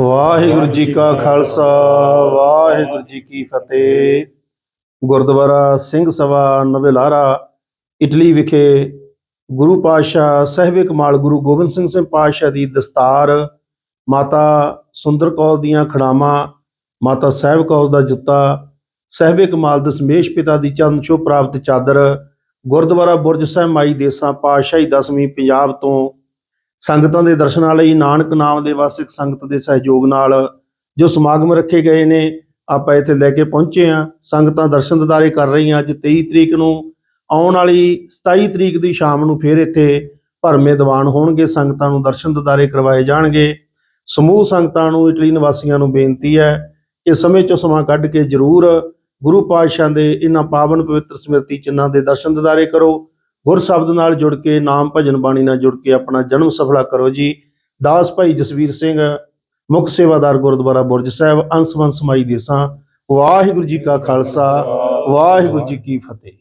ਵਾਹਿਗੁਰੂ ਜੀ ਕਾ ਖਾਲਸਾ ਵਾਹਿਗੁਰੂ ਜੀ ਕੀ ਫਤਿਹ। ਗੁਰਦੁਆਰਾ ਸਿੰਘ ਸਭਾ ਨਵੇਲਾਰਾ ਇਟਲੀ ਵਿਖੇ ਗੁਰੂ ਪਾਤਸ਼ਾਹ ਸਾਹਿਬੇ ਕਮਾਲ ਗੁਰੂ ਗੋਬਿੰਦ ਸਿੰਘ ਸਿੰਘ ਪਾਤਸ਼ਾਹ ਦੀ ਦਸਤਾਰ ਮਾਤਾ ਸੁੰਦਰ ਕੌਰ ਦੀਆਂ ਖੜਾਵਾਂ ਮਾਤਾ ਸਾਹਿਬ ਕੌਰ ਦਾ ਜੁੱਤਾ ਸਾਹਿਬੇ ਕਮਾਲ ਦਸ਼ਮੇਸ਼ ਪਿਤਾ ਦੀ ਚਰਨ ਛੋਹ ਪ੍ਰਾਪਤ ਚਾਦਰ ਗੁਰਦੁਆਰਾ ਬੁਰਜ ਸਾਹਿਬ ਮਾਈ ਦੇਸਾਂ ਪਾਤਸ਼ਾਹੀ ਦਸਵੀਂ ਪੰਜਾਬ ਤੋਂ ਸੰਗਤਾਂ ਦੇ ਦਰਸ਼ਨਾਂ ਲਈ ਨਾਨਕ ਨਾਮ ਦੇ ਵਾਸਿਕ ਸੰਗਤ ਦੇ ਸਹਿਯੋਗ ਨਾਲ ਜੋ ਸਮਾਗਮ ਰੱਖੇ ਗਏ ਨੇ, ਆਪਾਂ ਇੱਥੇ ਲੈ ਕੇ ਪਹੁੰਚੇ ਆ ਸੰਗਤਾਂ ਦਰਸ਼ਨ ਦਿਦਾਰੇ ਕਰ ਰਹੀਆਂ ਅੱਜ 23 ਤਰੀਕ ਨੂੰ। ਆਉਣ ਵਾਲੀ 27 ਤਰੀਕ ਦੀ ਸ਼ਾਮ ਨੂੰ ਫਿਰ ਇੱਥੇ ਭਰਮੇ ਦੀਵਾਨ ਹੋਣਗੇ। ਸੰਗਤਾਂ ਨੂੰ ਦਰਸ਼ਨ ਦਿਦਾਰੇ ਕਰਵਾਏ ਜਾਣਗੇ। ਸਮੂਹ ਸੰਗਤਾਂ ਨੂੰ, ਇਟਲੀ ਨਿਵਾਸੀਆਂ ਨੂੰ ਬੇਨਤੀ ਹੈ ਕਿ ਸਮੇਂ ਚੋਂ ਸਮਾਂ ਕੱਢ ਕੇ ਜਰੂਰ ਗੁਰੂ ਪਾਤਸ਼ਾਹ ਦੇ ਇਹਨਾਂ ਪਾਵਨ ਪਵਿੱਤਰ ਸਮ੍ਰਿਤੀ ਚਿੰਨਾਂ ਦੇ ਦਰਸ਼ਨ ਦਿਦਾਰੇ ਕਰੋ। ਗੁਰ ਸ਼ਬਦ ਨਾਲ ਜੁੜ ਕੇ, ਨਾਮ ਭਜਨ ਬਾਣੀ ਨਾਲ ਜੁੜ ਕੇ ਆਪਣਾ ਜਨਮ ਸਫਲਾ ਕਰੋ ਜੀ। ਦਾਸ ਭਾਈ ਜਸਵੀਰ ਸਿੰਘ, ਮੁੱਖ ਸੇਵਾਦਾਰ ਗੁਰਦੁਆਰਾ ਬੁਰਜ ਸਾਹਿਬ, ਅੰਸ ਵੰਸ ਮਾਈ ਦੇਸਾਂ, ਵਾਹਿਗੁਰੂ ਜੀ ਕਾ ਖਾਲਸਾ, ਵਾਹਿਗੁਰੂ ਜੀ ਕੀ ਫਤਿਹ।